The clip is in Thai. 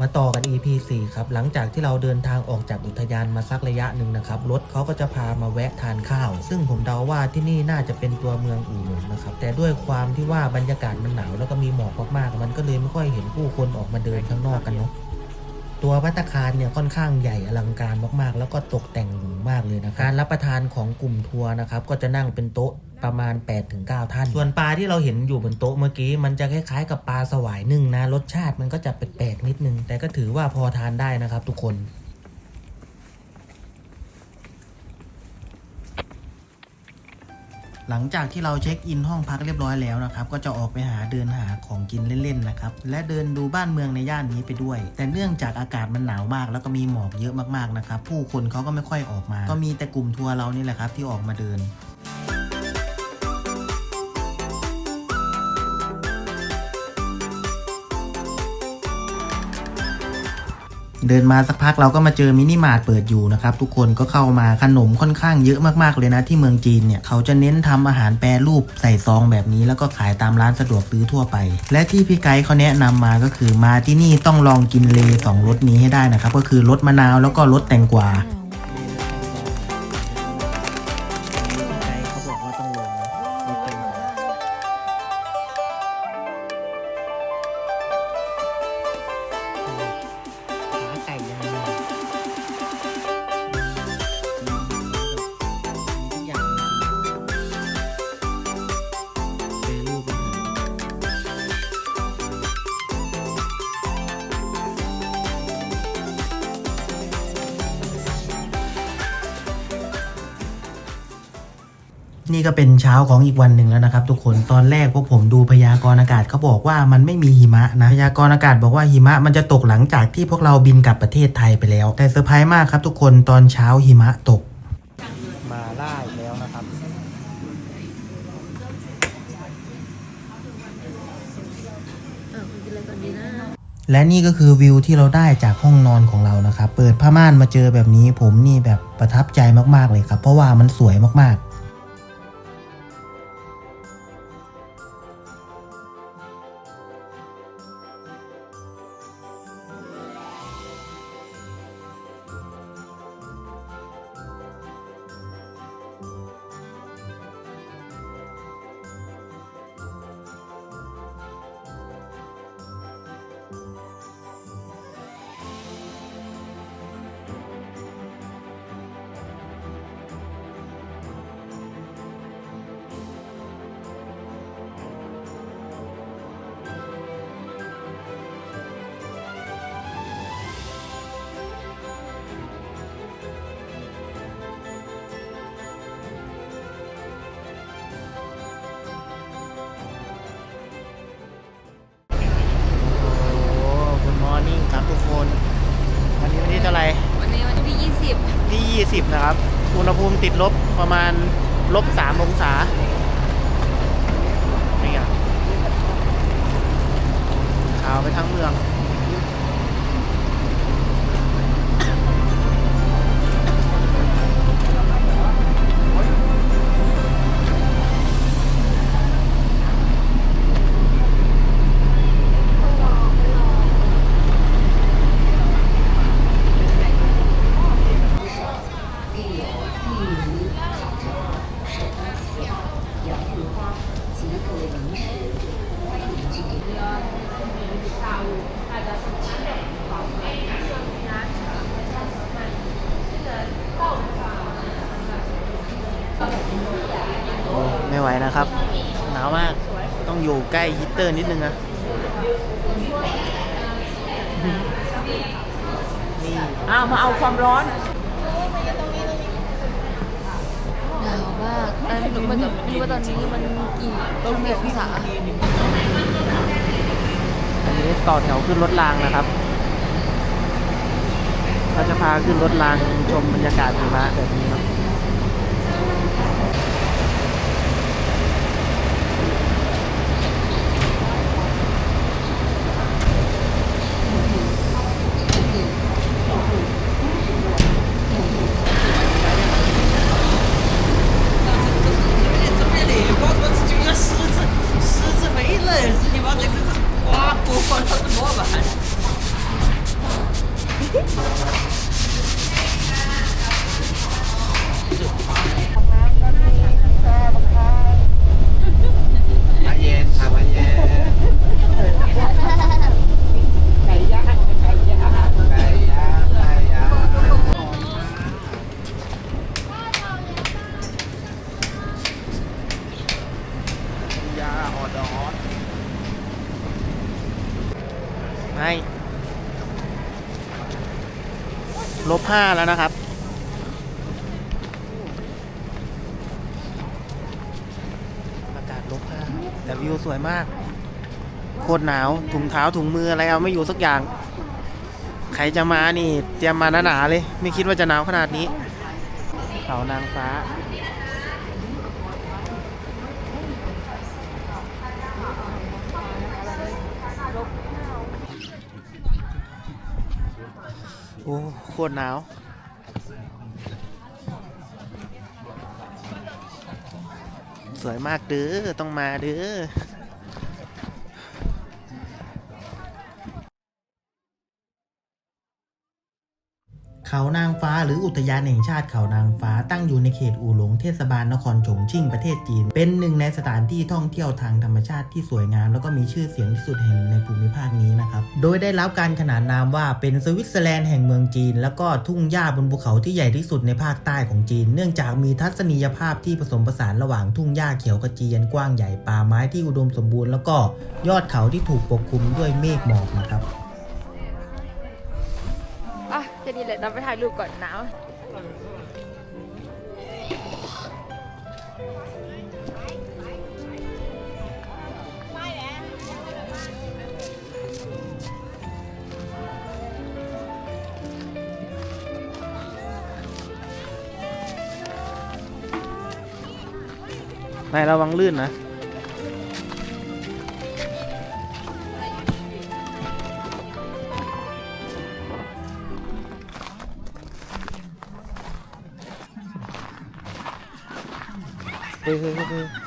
มาต่อกัน EP 4 ครับ หลังจากที่เราเดินทางออกจากอุทยานมาสักระยะหนึ่งนะครับ รถเขาก็จะพามาแวะทานข้าว ซึ่งผมเดาว่าที่นี่น่าจะเป็นตัวเมืองอู่หลงนะครับ แต่ด้วยความที่ว่าบรรยากาศมันหนาวแล้วก็มีหมอกมากๆ มันก็เลยไม่ค่อยเห็นผู้คนออกมาเดินข้างนอกกันเนาะตัวพัตคารเนี่ยค่อนข้างใหญ่อลังการมากๆ แล้วก็ตกแต่งหรูมากเลยนะการรับประทานของกลุ่มทัวร์นะครับก็จะนั่งเป็นโต๊ะ ประมาณ 8-9 ท่าน ส่วนปลาที่เราเห็นอยู่บนโต๊ะเมื่อกี้ มันจะคล้ายๆกับปลาสวายนึ่งนะ รสชาติมันก็จะแปลกๆนิดนึง แต่ก็ถือว่าพอทานได้นะครับทุกคนหลังจากที่เราเช็คอินห้องพักเรียบร้อยแล้วนะครับ ก็จะออกไปหาเดินหาของกินเล่นๆนะครับ และเดินดูบ้านเมืองในย่านนี้ไปด้วย แต่เนื่องจากอากาศมันหนาวมาก แล้วก็มีหมอกเยอะมากๆนะครับ ผู้คนเขาก็ไม่ค่อยออกมา ก็มีแต่กลุ่มทัวร์เรานี่แหละครับที่ออกมาเดิน เดินมาสักพักเราก็มาเจอมินิมาร์ทเปิดอยู่นะครับทุกคนก็เข้ามาขนมค่อนข้างเยอะมากๆเลยนะที่เมืองจีนเนี่ยเขาจะเน้นทำอาหารแปรรูปใส่ซองแบบนี้ แล้วก็ขายตามร้านสะดวกซื้อทั่วไป และที่พี่ไกด์เขาแนะนำมาก็คือมาที่นี่ต้องลองกินเลสองรสนี้ให้ได้นะครับก็คือรสมะนาวแล้วก็รสแตงกวา นี่ก็เป็นเช้าของอีกวันหนึ่งแล้วนะครับทุกคนตอนแรกพวกผมดูพยากรณ์อากาศเขาบอกว่ามันไม่มีหิมะนะพยากรณ์อากาศบอกว่าหิมะมันจะตกหลังจากที่พวกเราบินกลับประเทศไทยไปแล้ว แต่เซอร์ไพรส์มากครับทุกคนตอนเช้าหิมะตก มาล่าอีกแล้วนะครับเออคุณกินอะไรก่อนดีนะและนี่ก็คือวิวที่เราได้จากห้องนอนของเรานะครับ เปิดผ้าม่านมาเจอแบบนี้ผมนี่แบบประทับใจมากๆเลยครับ เพราะว่ามันสวยมากๆ 20 นะครับ อุณหภูมิติดลบประมาณลบ3องศานี่ไงขาวไปทั้งเมือง องอยู่ใกล้ฮีตเตอร์นิดนึงนะนี่อ้าวมาเอาความร้อนหนาวมากแต่ไม่รู้เหมือนกับไม่รู้ว่าตอนนี้มันกี่ต้นกี่องศาอันนี้ต่อแถวขึ้นรถรางนะครับเขาจะพาขึ้นรถรางชมบรรยากาศหิมะแบบนี้ครับม ไม่ลบห้าแล้วนะครับ อากาศลบห้าแต่วิวสวยมาก โคตรหนาว ถุงเท้าถุงมืออะไรเอาไม่อยู่สักอย่าง ใครจะมานี่ เตรียมมาหนาๆเลย ไม่คิดว่าจะหนาวขนาดนี้ เขานางฟ้า โอ้โคตรหนาว สวยมากเด้อต้องมาเด้อ เขานางฟ้าหรืออุทยานแห่งชาติเขานางฟ้าตั้งอยู่ในเขตอู่หลงเทศบาลนครฉงชิ่งประเทศจีน เป็นหนึ่งในสถานที่ท่องเที่ยวทางธรรมชาติที่สวยงาม แล้วก็มีชื่อเสียงที่สุดแห่งหนึ่งในภูมิภาคนี้นะครับ โดยได้รับการขนานนามว่าเป็นสวิตเซอร์แลนด์แห่งเมืองจีน แล้วก็ทุ่งหญ้าบนภูเขาที่ใหญ่ที่สุดในภาคใต้ของจีน เนื่องจากมีทัศนียภาพที่ผสมผสานระหว่างทุ่งหญ้าเขียวขจีอันกว้างใหญ่ป่าไม้ที่อุดมสมบูรณ์แล้วก็ยอดเขาที่ถูกปกคลุมด้วยเมฆหมอกนะครับ แค่นี้แหละเราไปถ่ายรูปก่อนหนาวนายระวังลื่นนะ 对对对对。